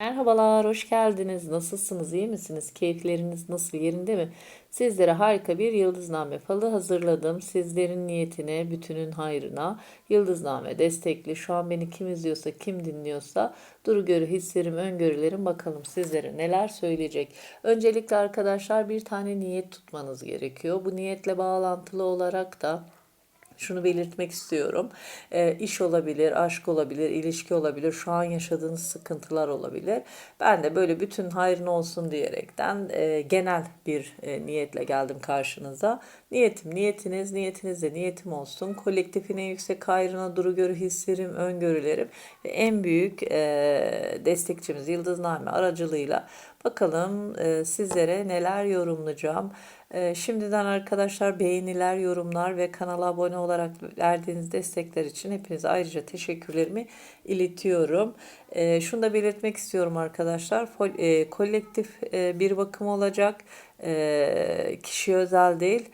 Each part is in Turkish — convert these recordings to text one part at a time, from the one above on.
Merhabalar, hoş geldiniz. Nasılsınız, iyi misiniz? Keyifleriniz nasıl, yerinde mi? Sizlere harika bir yıldızname falı hazırladım. Sizlerin niyetine, bütünün hayrına yıldızname destekli. Şu an beni kim izliyorsa, kim dinliyorsa duru görü hislerim, öngörülerim bakalım sizlere neler söyleyecek. Öncelikle arkadaşlar bir tane niyet tutmanız gerekiyor. Bu niyetle bağlantılı olarak da şunu belirtmek istiyorum. E, iş olabilir, aşk olabilir, ilişki olabilir, şu an yaşadığınız sıkıntılar olabilir. Ben de böyle bütün hayrın olsun diyerekten e, genel bir e, niyetle geldim karşınıza. Niyetim, niyetiniz, niyetiniz de niyetim olsun. Kolektifine yüksek hayrına duru görü hislerim, öngörülerim ve en büyük e, destekçimiz Yıldızname aracılığıyla bakalım e, sizlere neler yorumlayacağım. Ee, şimdiden arkadaşlar beğeniler, yorumlar ve kanala abone olarak verdiğiniz destekler için hepinize ayrıca teşekkürlerimi iletiyorum. Ee, şunu da belirtmek istiyorum arkadaşlar. E, kolektif e, bir bakım olacak. E, kişi özel değil.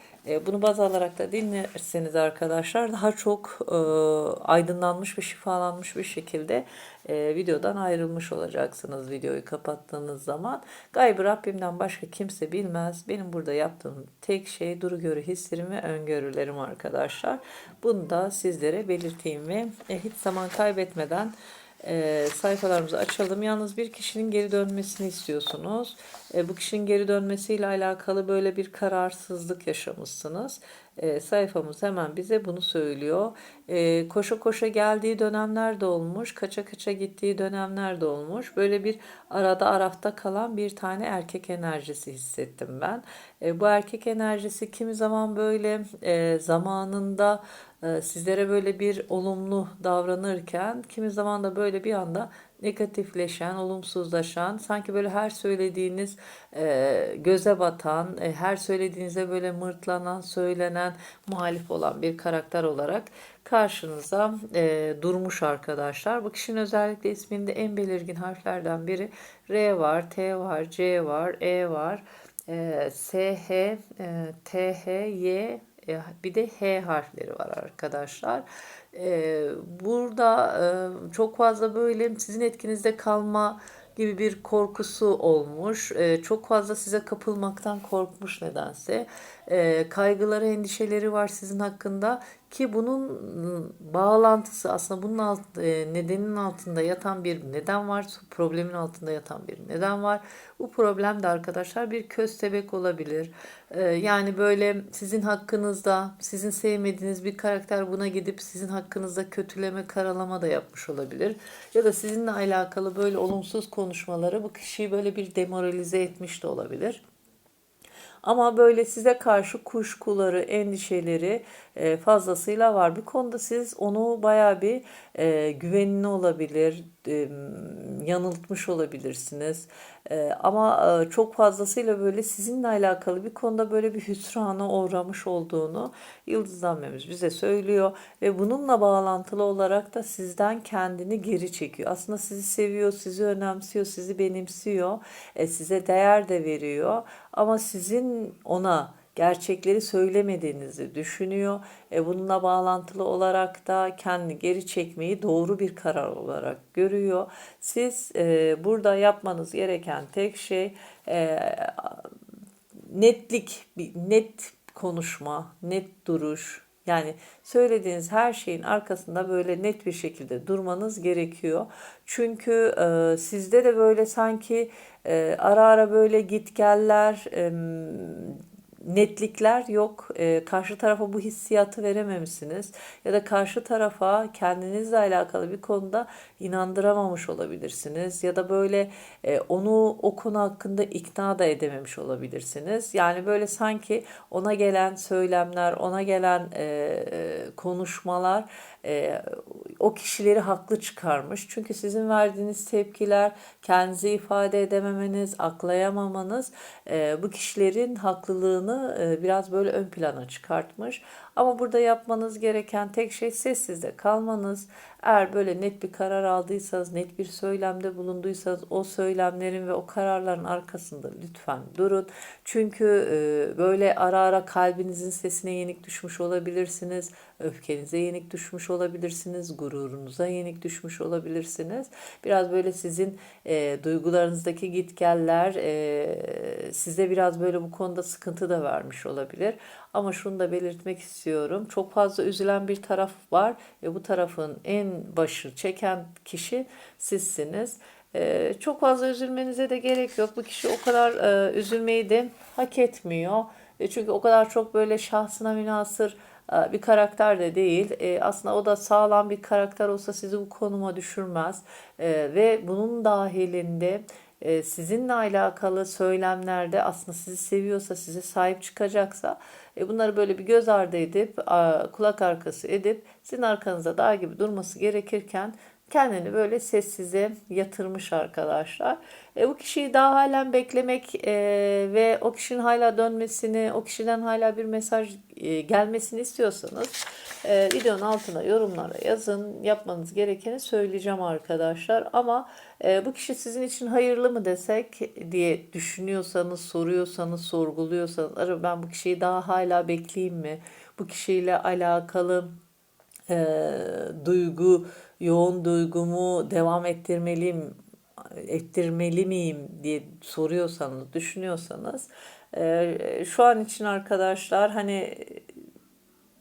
Bunu baz alarak da dinlerseniz arkadaşlar daha çok aydınlanmış ve şifalanmış bir şekilde videodan ayrılmış olacaksınız videoyu kapattığınız zaman. Gaybı Rabbimden başka kimse bilmez. Benim burada yaptığım tek şey duru görü hislerim ve öngörülerim arkadaşlar. Bunu da sizlere belirteyim ve hiç zaman kaybetmeden e, sayfalarımızı açalım. Yalnız bir kişinin geri dönmesini istiyorsunuz. E, bu kişinin geri dönmesiyle alakalı böyle bir kararsızlık yaşamışsınız. E, sayfamız hemen bize bunu söylüyor. E, koşa koşa geldiği dönemler de olmuş, kaça kaça gittiği dönemler de olmuş. Böyle bir arada arafta kalan bir tane erkek enerjisi hissettim ben. E, bu erkek enerjisi kimi zaman böyle e, zamanında e, sizlere böyle bir olumlu davranırken kimi zaman da böyle bir anda negatifleşen, olumsuzlaşan, sanki böyle her söylediğiniz e, göze batan, e, her söylediğinize böyle mırtlanan, söylenen, muhalif olan bir karakter olarak karşınıza e, durmuş arkadaşlar. Bu kişinin özellikle isminde en belirgin harflerden biri R var, T var, C var, E var, e, S, H, e, T, H, Y, e, bir de H harfleri var arkadaşlar. E, burada çok fazla böyle sizin etkinizde kalma gibi bir korkusu olmuş. Çok fazla size kapılmaktan korkmuş nedense. Kaygıları, endişeleri var sizin hakkında ki bunun bağlantısı aslında bunun alt, nedenin altında yatan bir neden var. Problemin altında yatan bir neden var. Bu problem de arkadaşlar bir köstebek olabilir. Yani böyle sizin hakkınızda sizin sevmediğiniz bir karakter buna gidip sizin hakkınızda kötüleme, karalama da yapmış olabilir. Ya da sizinle alakalı böyle olumsuz konuşmaları bu kişiyi böyle bir demoralize etmiş de olabilir. Ama böyle size karşı kuşkuları, endişeleri e, fazlasıyla var. Bir konuda siz onu baya bir e, güvenli olabilir, e, yanıltmış olabilirsiniz. E, ama e, çok fazlasıyla böyle sizinle alakalı bir konuda böyle bir hüsrana uğramış olduğunu yıldıznamemiz bize söylüyor. Ve bununla bağlantılı olarak da sizden kendini geri çekiyor. Aslında sizi seviyor, sizi önemsiyor, sizi benimsiyor, e, size değer de veriyor. Ama sizin ona gerçekleri söylemediğinizi düşünüyor. E bununla bağlantılı olarak da kendi geri çekmeyi doğru bir karar olarak görüyor. Siz e, burada yapmanız gereken tek şey e, netlik, net konuşma, net duruş, yani söylediğiniz her şeyin arkasında böyle net bir şekilde durmanız gerekiyor. Çünkü e, sizde de böyle sanki e, ara ara böyle gitgeller, e, netlikler yok. E, karşı tarafa bu hissiyatı verememişsiniz. Ya da karşı tarafa kendinizle alakalı bir konuda inandıramamış olabilirsiniz. Ya da böyle e, onu o konu hakkında ikna da edememiş olabilirsiniz. Yani böyle sanki ona gelen söylemler, ona gelen e, konuşmalar e, o kişileri haklı çıkarmış. Çünkü sizin verdiğiniz tepkiler, kendinizi ifade edememeniz, aklayamamanız e, bu kişilerin haklılığını biraz böyle ön plana çıkartmış. Ama burada yapmanız gereken tek şey sessizde kalmanız, Eğer böyle net bir karar aldıysanız, net bir söylemde bulunduysanız o söylemlerin ve o kararların arkasında lütfen durun. Çünkü e, böyle ara ara kalbinizin sesine yenik düşmüş olabilirsiniz. Öfkenize yenik düşmüş olabilirsiniz. Gururunuza yenik düşmüş olabilirsiniz. Biraz böyle sizin e, duygularınızdaki gitgeller e, size biraz böyle bu konuda sıkıntı da vermiş olabilir. Ama şunu da belirtmek istiyorum. Çok fazla üzülen bir taraf var ve bu tarafın en başı çeken kişi sizsiniz. Ee, çok fazla üzülmenize de gerek yok. Bu kişi o kadar e, üzülmeyi de hak etmiyor. E, çünkü o kadar çok böyle şahsına münasır e, bir karakter de değil. E, aslında o da sağlam bir karakter olsa sizi bu konuma düşürmez. E, ve bunun dahilinde e, sizinle alakalı söylemlerde aslında sizi seviyorsa, size sahip çıkacaksa bunları böyle bir göz ardı edip, kulak arkası edip sizin arkanızda dağ gibi durması gerekirken kendini böyle sessize yatırmış arkadaşlar. E, bu kişiyi daha halen beklemek e, ve o kişinin hala dönmesini, o kişiden hala bir mesaj e, gelmesini istiyorsanız e, videonun altına yorumlara yazın. Yapmanız gerekeni söyleyeceğim arkadaşlar. Ama e, bu kişi sizin için hayırlı mı desek diye düşünüyorsanız, soruyorsanız, sorguluyorsanız, araba ben bu kişiyi daha hala bekleyeyim mi? Bu kişiyle alakalı e, duygu, yoğun duygumu devam ettirmeliyim, ettirmeli miyim diye soruyorsanız, düşünüyorsanız e, şu an için arkadaşlar hani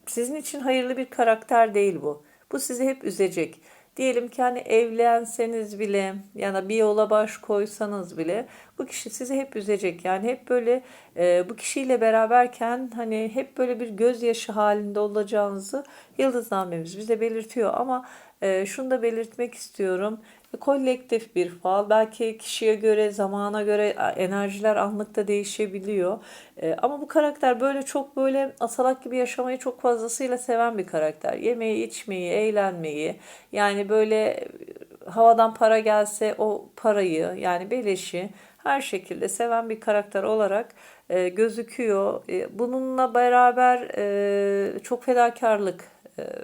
sizin için hayırlı bir karakter değil bu. Bu sizi hep üzecek. Diyelim ki hani evlenseniz bile yani bir yola baş koysanız bile bu kişi sizi hep üzecek. Yani hep böyle e, bu kişiyle beraberken hani hep böyle bir gözyaşı halinde olacağınızı yıldıznamemiz bize belirtiyor. Ama e, şunu da belirtmek istiyorum kolektif bir fal. Belki kişiye göre, zamana göre enerjiler anlıkta değişebiliyor. E, ama bu karakter böyle çok böyle asalak gibi yaşamayı çok fazlasıyla seven bir karakter. Yemeği, içmeyi, eğlenmeyi yani böyle havadan para gelse o parayı yani beleşi her şekilde seven bir karakter olarak e, gözüküyor. E, bununla beraber e, çok fedakarlık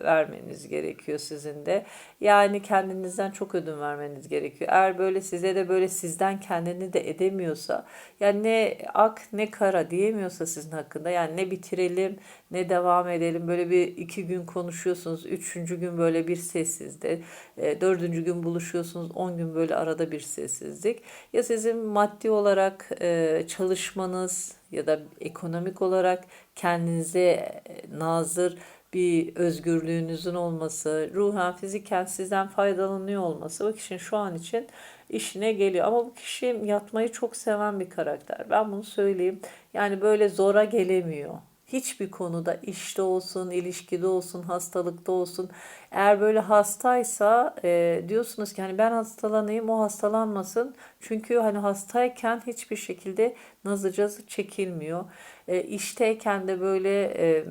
vermeniz gerekiyor sizin de. Yani kendinizden çok ödün vermeniz gerekiyor. Eğer böyle size de böyle sizden kendini de edemiyorsa yani ne ak ne kara diyemiyorsa sizin hakkında yani ne bitirelim ne devam edelim böyle bir iki gün konuşuyorsunuz üçüncü gün böyle bir sessizlik e, dördüncü gün buluşuyorsunuz on gün böyle arada bir sessizlik ya sizin maddi olarak e, çalışmanız ya da ekonomik olarak kendinize nazır bir özgürlüğünüzün olması, ruhen, fiziken sizden faydalanıyor olması bu kişinin şu an için işine geliyor. Ama bu kişi yatmayı çok seven bir karakter. Ben bunu söyleyeyim. Yani böyle zora gelemiyor hiçbir konuda işte olsun, ilişkide olsun, hastalıkta olsun. Eğer böyle hastaysa e, diyorsunuz ki hani ben hastalanayım o hastalanmasın. Çünkü hani hastayken hiçbir şekilde nazıcası çekilmiyor. E, işteyken de böyle e,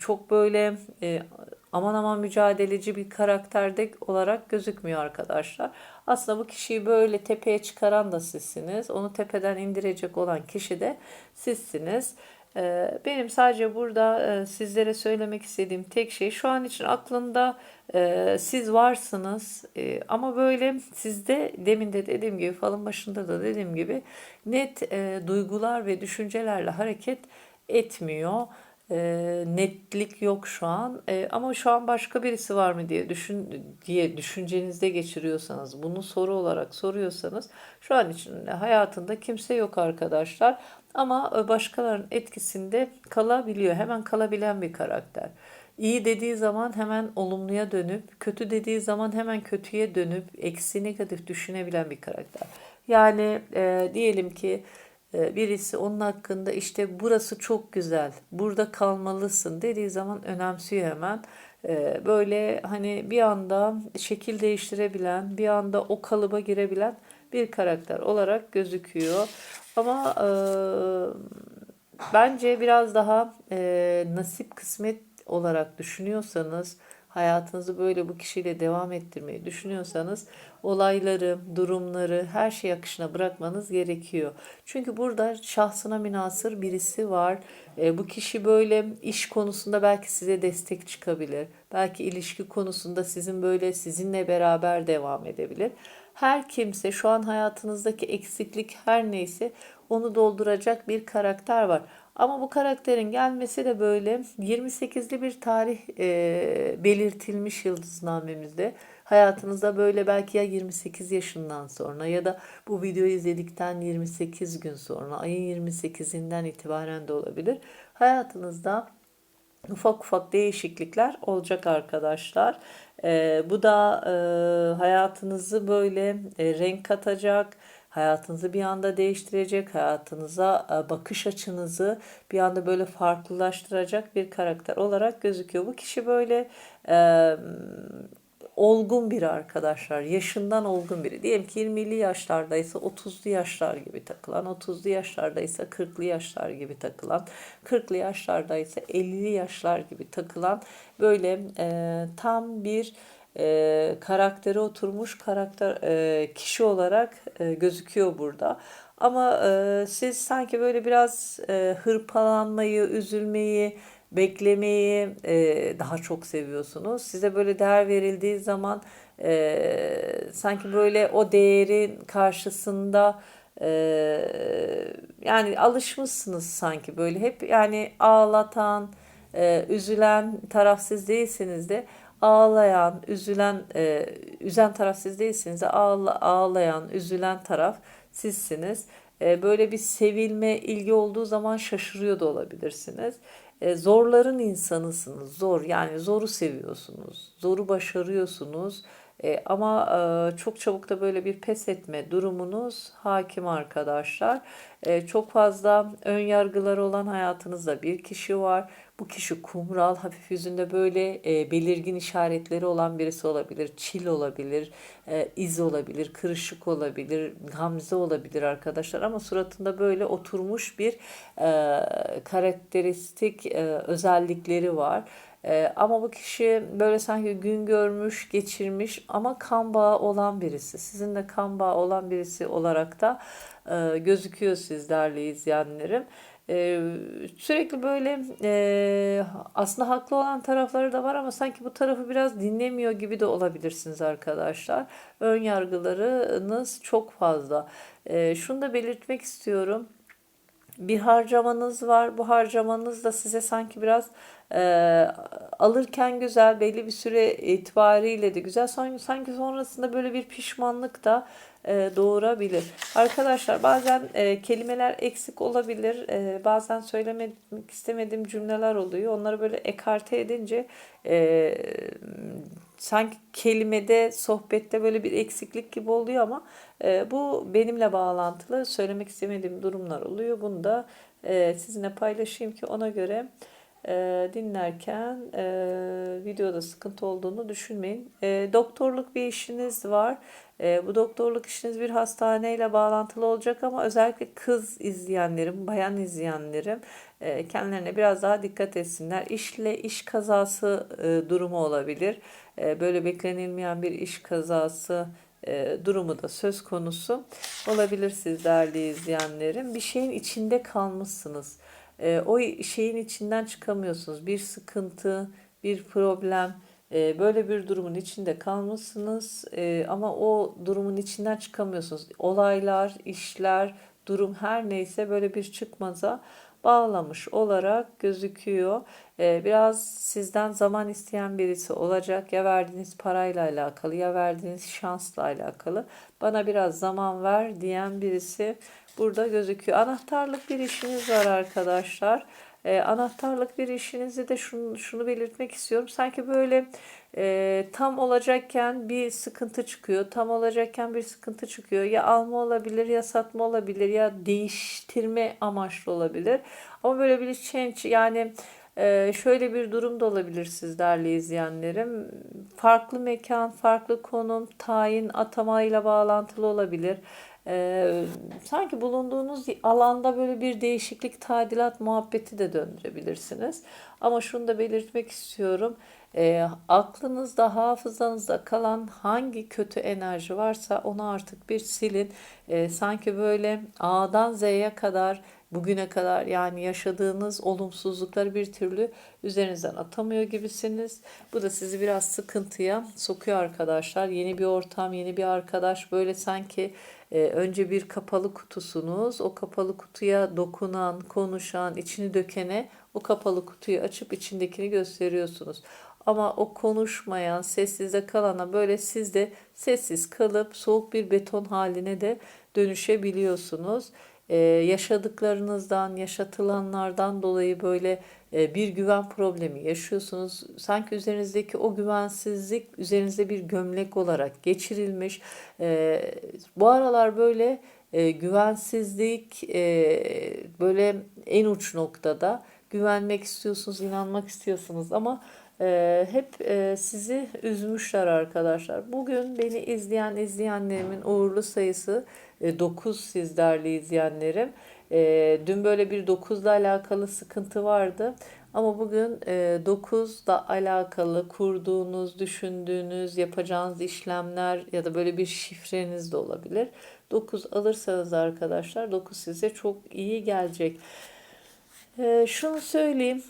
çok böyle e, aman aman mücadeleci bir karakterde olarak gözükmüyor arkadaşlar. Aslında bu kişiyi böyle tepeye çıkaran da sizsiniz. Onu tepeden indirecek olan kişi de sizsiniz. Ee, benim sadece burada e, sizlere söylemek istediğim tek şey şu an için aklında e, siz varsınız. E, ama böyle sizde demin de dediğim gibi falın başında da dediğim gibi net duygular ve düşüncelerle hareket etmiyor. netlik yok şu an. Ama şu an başka birisi var mı diye düşün diye düşüncenizde geçiriyorsanız bunu soru olarak soruyorsanız şu an için hayatında kimse yok arkadaşlar ama e, başkalarının etkisinde kalabiliyor. Hemen kalabilen bir karakter. İyi dediği zaman hemen olumluya dönüp, kötü dediği zaman hemen kötüye dönüp, eksi negatif düşünebilen bir karakter. Yani e, diyelim ki e, birisi onun hakkında işte burası çok güzel, burada kalmalısın dediği zaman önemsiyor hemen. E, böyle hani bir anda şekil değiştirebilen, bir anda o kalıba girebilen bir karakter olarak gözüküyor. Ama e, bence biraz daha e, nasip kısmet olarak düşünüyorsanız hayatınızı böyle bu kişiyle devam ettirmeyi düşünüyorsanız olayları, durumları, her şey akışına bırakmanız gerekiyor. Çünkü burada şahsına münasır birisi var. E, bu kişi böyle iş konusunda belki size destek çıkabilir. Belki ilişki konusunda sizin böyle sizinle beraber devam edebilir. Her kimse şu an hayatınızdaki eksiklik her neyse onu dolduracak bir karakter var. Ama bu karakterin gelmesi de böyle 28'li bir tarih e, belirtilmiş yıldıznamemizde. Hayatınızda böyle belki ya 28 yaşından sonra ya da bu videoyu izledikten 28 gün sonra ayın 28'inden itibaren de olabilir. Hayatınızda ufak ufak değişiklikler olacak arkadaşlar. Ee, bu da e, hayatınızı böyle e, renk katacak, hayatınızı bir anda değiştirecek, hayatınıza e, bakış açınızı bir anda böyle farklılaştıracak bir karakter olarak gözüküyor. Bu kişi böyle e, olgun biri arkadaşlar. Yaşından olgun biri. Diyelim ki 20'li yaşlardaysa 30'lu yaşlar gibi takılan, 30'lu yaşlardaysa 40'lı yaşlar gibi takılan, 40'lı yaşlardaysa 50'li yaşlar gibi takılan böyle e, tam bir e, karaktere oturmuş karakter e, kişi olarak e, gözüküyor burada. Ama e, siz sanki böyle biraz e, hırpalanmayı, üzülmeyi, beklemeyi e, daha çok seviyorsunuz. Size böyle değer verildiği zaman e, sanki böyle o değerin karşısında e, yani alışmışsınız sanki böyle hep yani ağlatan, e, üzülen taraf siz değilsiniz de ağlayan, üzülen, e, üzen taraf değilsiniz de ağla, ağlayan, üzülen taraf sizsiniz. E, böyle bir sevilme, ilgi olduğu zaman şaşırıyor da olabilirsiniz. E, zorların insanısınız. Zor yani zoru seviyorsunuz. Zoru başarıyorsunuz. E, ama e, çok çabuk da böyle bir pes etme durumunuz hakim arkadaşlar. E, çok fazla ön yargıları olan hayatınızda bir kişi var. Bu kişi kumral, hafif yüzünde böyle e, belirgin işaretleri olan birisi olabilir. Çil olabilir, e, iz olabilir, kırışık olabilir, gamze olabilir arkadaşlar. Ama suratında böyle oturmuş bir e, karakteristik e, özellikleri var. Ee, ama bu kişi böyle sanki gün görmüş, geçirmiş ama kan bağı olan birisi. Sizin de kan bağı olan birisi olarak da e, gözüküyor sizlerle izleyenlerim. Ee, sürekli böyle e, aslında haklı olan tarafları da var ama sanki bu tarafı biraz dinlemiyor gibi de olabilirsiniz arkadaşlar. Ön yargılarınız çok fazla. E, şunu da belirtmek istiyorum bir harcamanız var. Bu harcamanız da size sanki biraz e, alırken güzel, belli bir süre itibariyle de güzel. Sanki, sanki sonrasında böyle bir pişmanlık da e, doğurabilir. Arkadaşlar bazen e, kelimeler eksik olabilir. E, bazen söylemek istemediğim cümleler oluyor. Onları böyle ekarte edince e, sanki kelimede, sohbette böyle bir eksiklik gibi oluyor ama e, bu benimle bağlantılı söylemek istemediğim durumlar oluyor. Bunu da e, sizinle paylaşayım ki ona göre e, dinlerken e, videoda sıkıntı olduğunu düşünmeyin. E, doktorluk bir işiniz var. E, bu doktorluk işiniz bir hastaneyle bağlantılı olacak ama özellikle kız izleyenlerim, bayan izleyenlerim e, kendilerine biraz daha dikkat etsinler. İşle iş kazası e, durumu olabilir. E, böyle beklenilmeyen bir iş kazası e, durumu da söz konusu olabilir siz değerli izleyenlerim. Bir şeyin içinde kalmışsınız. E, o şeyin içinden çıkamıyorsunuz. Bir sıkıntı, bir problem, e, böyle bir durumun içinde kalmışsınız e, ama o durumun içinden çıkamıyorsunuz. Olaylar, işler, durum her neyse böyle bir çıkmaza bağlamış olarak gözüküyor. Ee, biraz sizden zaman isteyen birisi olacak. Ya verdiğiniz parayla alakalı ya verdiğiniz şansla alakalı. Bana biraz zaman ver diyen birisi burada gözüküyor. Anahtarlık bir işiniz var arkadaşlar. E, anahtarlık bir işinizi de şunu, şunu belirtmek istiyorum. Sanki böyle e, tam olacakken bir sıkıntı çıkıyor. Tam olacakken bir sıkıntı çıkıyor. Ya alma olabilir ya satma olabilir ya değiştirme amaçlı olabilir. Ama böyle bir change yani ee, şöyle bir durum da olabilir sizlerle izleyenlerim. Farklı mekan, farklı konum, tayin atamayla bağlantılı olabilir. Ee, sanki bulunduğunuz alanda böyle bir değişiklik, tadilat muhabbeti de döndürebilirsiniz. Ama şunu da belirtmek istiyorum. Ee, aklınızda, hafızanızda kalan hangi kötü enerji varsa onu artık bir silin. Ee, sanki böyle A'dan Z'ye kadar bugüne kadar yani yaşadığınız olumsuzlukları bir türlü üzerinizden atamıyor gibisiniz. Bu da sizi biraz sıkıntıya sokuyor arkadaşlar. Yeni bir ortam, yeni bir arkadaş böyle sanki e, önce bir kapalı kutusunuz. O kapalı kutuya dokunan, konuşan, içini dökene o kapalı kutuyu açıp içindekini gösteriyorsunuz. Ama o konuşmayan, sessizde kalana böyle siz de sessiz kalıp soğuk bir beton haline de dönüşebiliyorsunuz. Ee, yaşadıklarınızdan, yaşatılanlardan dolayı böyle bir güven problemi yaşıyorsunuz. Sanki üzerinizdeki o güvensizlik üzerinizde bir gömlek olarak geçirilmiş. Ee, bu aralar böyle e, güvensizlik e, böyle en uç noktada güvenmek istiyorsunuz, inanmak istiyorsunuz ama e, hep e, sizi üzmüşler arkadaşlar. Bugün beni izleyen izleyenlerimin uğurlu sayısı e, 9 siz değerli izleyenlerim. E, dün böyle bir 9'la alakalı sıkıntı vardı. Ama bugün e, 9'la alakalı kurduğunuz, düşündüğünüz, yapacağınız işlemler ya da böyle bir şifreniz de olabilir. 9 alırsanız arkadaşlar 9 size çok iyi gelecek. E, şunu söyleyeyim.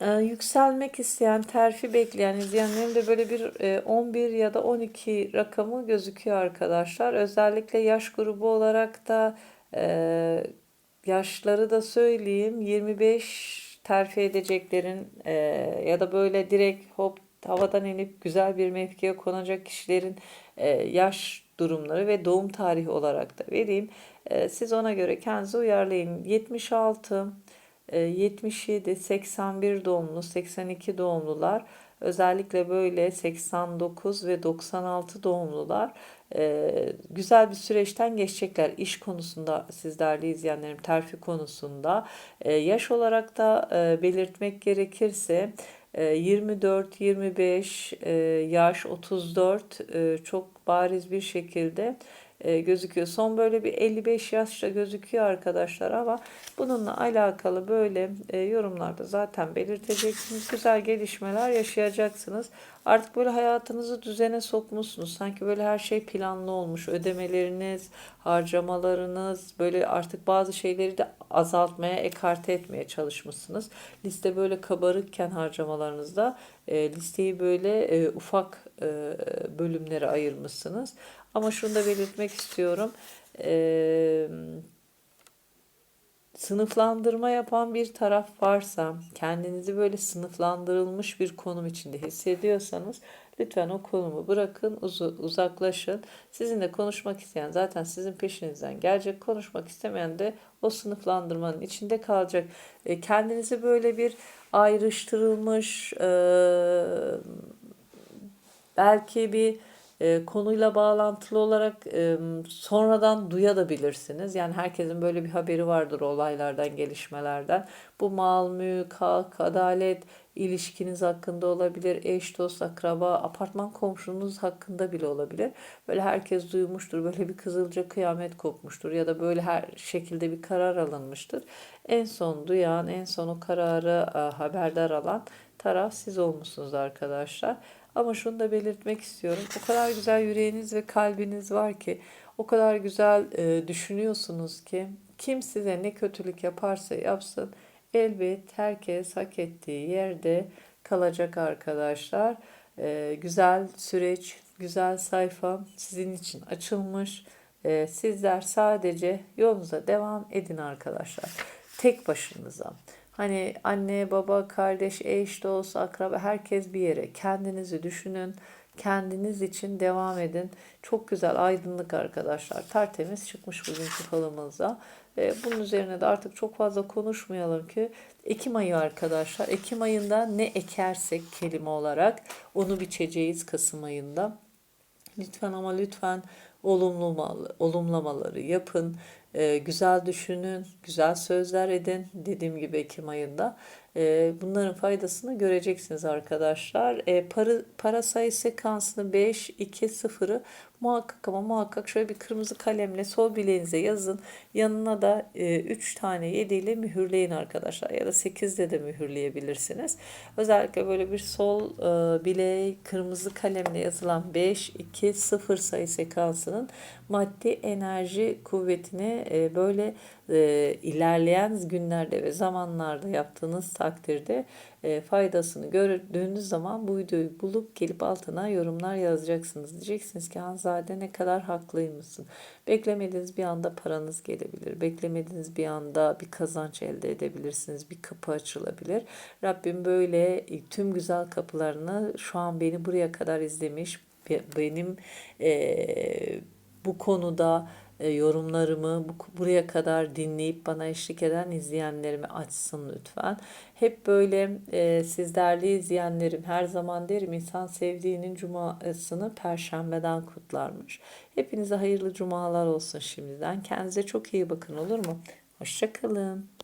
Ee, yükselmek isteyen, terfi bekleyen izleyenlerim de böyle bir e, 11 ya da 12 rakamı gözüküyor arkadaşlar. Özellikle yaş grubu olarak da e, yaşları da söyleyeyim 25 terfi edeceklerin e, ya da böyle direkt hop havadan inip güzel bir mevkiye konacak kişilerin e, yaş durumları ve doğum tarihi olarak da vereyim. E, siz ona göre kendinizi uyarlayın. 76 77, 81 doğumlu, 82 doğumlular özellikle böyle 89 ve 96 doğumlular e, güzel bir süreçten geçecekler. İş konusunda siz değerli izleyenlerim terfi konusunda e, yaş olarak da e, belirtmek gerekirse 24, 25 yaş, 34 çok bariz bir şekilde e, gözüküyor. Son böyle bir 55 yaşta gözüküyor arkadaşlar ama bununla alakalı böyle e, yorumlarda zaten belirteceksiniz. Güzel gelişmeler yaşayacaksınız. Artık böyle hayatınızı düzene sokmuşsunuz. Sanki böyle her şey planlı olmuş. Ödemeleriniz, harcamalarınız, böyle artık bazı şeyleri de azaltmaya, ekarte etmeye çalışmışsınız. Liste böyle kabarıkken harcamalarınızda e, listeyi böyle e, ufak e, bölümlere ayırmışsınız. Ama şunu da belirtmek istiyorum. Ee, sınıflandırma yapan bir taraf varsa, kendinizi böyle sınıflandırılmış bir konum içinde hissediyorsanız lütfen o konumu bırakın, uz uzaklaşın. Sizinle konuşmak isteyen zaten sizin peşinizden gelecek. Konuşmak istemeyen de o sınıflandırmanın içinde kalacak. E, kendinizi böyle bir ayrıştırılmış, belki bir e, konuyla bağlantılı olarak e, sonradan duyabilirsiniz. Yani herkesin böyle bir haberi vardır olaylardan, gelişmelerden. Bu mal, mülk, hak, adalet, ilişkiniz hakkında olabilir, eş, dost, akraba, apartman komşunuz hakkında bile olabilir. Böyle herkes duymuştur, böyle bir kızılca kıyamet kopmuştur ya da böyle her şekilde bir karar alınmıştır. En son duyan, en son o kararı e, haberdar alan taraf siz olmuşsunuz arkadaşlar. Ama şunu da belirtmek istiyorum. O kadar güzel yüreğiniz ve kalbiniz var ki, o kadar güzel e, düşünüyorsunuz ki kim size ne kötülük yaparsa yapsın elbet herkes hak ettiği yerde kalacak arkadaşlar. E, güzel süreç, güzel sayfa sizin için açılmış. E, sizler sadece yolunuza devam edin arkadaşlar. Tek başınıza. Hani anne, baba, kardeş, eş, dost, akraba herkes bir yere. Kendinizi düşünün. Kendiniz için devam edin. Çok güzel aydınlık arkadaşlar. Tertemiz çıkmış bugünkü falımızda. Ve bunun üzerine de artık çok fazla konuşmayalım ki Ekim ayı arkadaşlar. Ekim ayında ne ekersek kelime olarak onu biçeceğiz Kasım ayında. Lütfen ama lütfen olumlamalı, olumlamaları yapın. E, güzel düşünün, güzel sözler edin. Dediğim gibi Ekim ayında. E, bunların faydasını göreceksiniz arkadaşlar. E, para, para sayı sekansını 5, 2, 0'ı muhakkak ama muhakkak şöyle bir kırmızı kalemle sol bileğinize yazın. Yanına da 3 tane 7 ile mühürleyin arkadaşlar. Ya da 8 ile de mühürleyebilirsiniz. Özellikle böyle bir sol e, bileğe kırmızı kalemle yazılan 5, 2, 0 sayı sekansının maddi enerji kuvvetini e, böyle e, ilerleyen günlerde ve zamanlarda yaptığınız takdirde e, faydasını gördüğünüz zaman bu videoyu bulup gelip altına yorumlar yazacaksınız. Diyeceksiniz ki Hanzade ne kadar haklıymışsın. Beklemediğiniz bir anda paranız gelebilir. Beklemediğiniz bir anda bir kazanç elde edebilirsiniz. Bir kapı açılabilir. Rabbim böyle tüm güzel kapılarını şu an beni buraya kadar izlemiş benim e, bu konuda e, yorumlarımı bu, buraya kadar dinleyip bana eşlik eden izleyenlerimi açsın lütfen. Hep böyle e, siz değerli izleyenlerim her zaman derim insan sevdiğinin cumasını perşembeden kutlarmış. Hepinize hayırlı cumalar olsun şimdiden. Kendinize çok iyi bakın olur mu? Hoşçakalın.